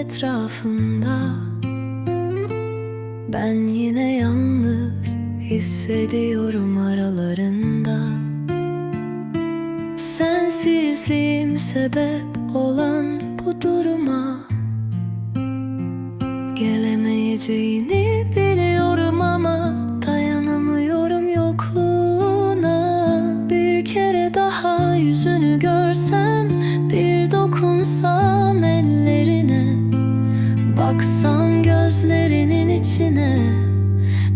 etrafımda. Ben yine yalnız hissediyorum aralarında. Sensizliğim sebep olan bu duruma. Gelemeyeceğini biliyorum ama dayanamıyorum yokluğuna. Bir kere daha yüzünü Baksam gözlerinin içine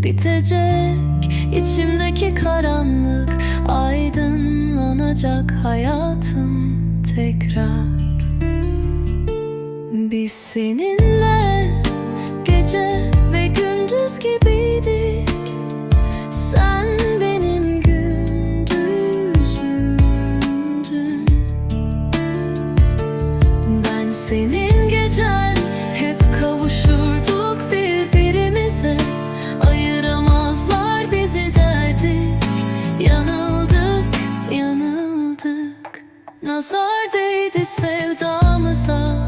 Bitecek içimdeki karanlık Aydınlanacak hayatım tekrar. Biz seninle gece ve gündüz gibiydik. Sen benim gündüzümdün Ben senin Nazar değdi sevdamıza.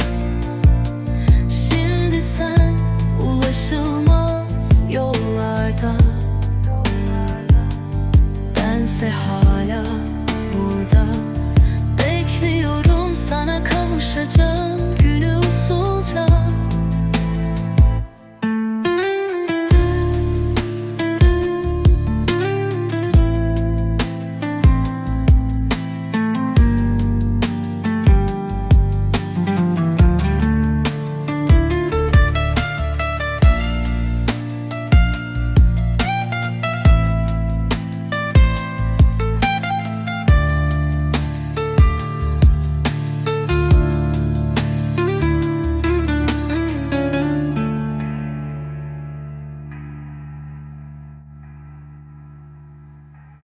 Şimdi sen ulaşılmaz yollarda. Bense hala burada. Bekliyorum sana kavuşacağım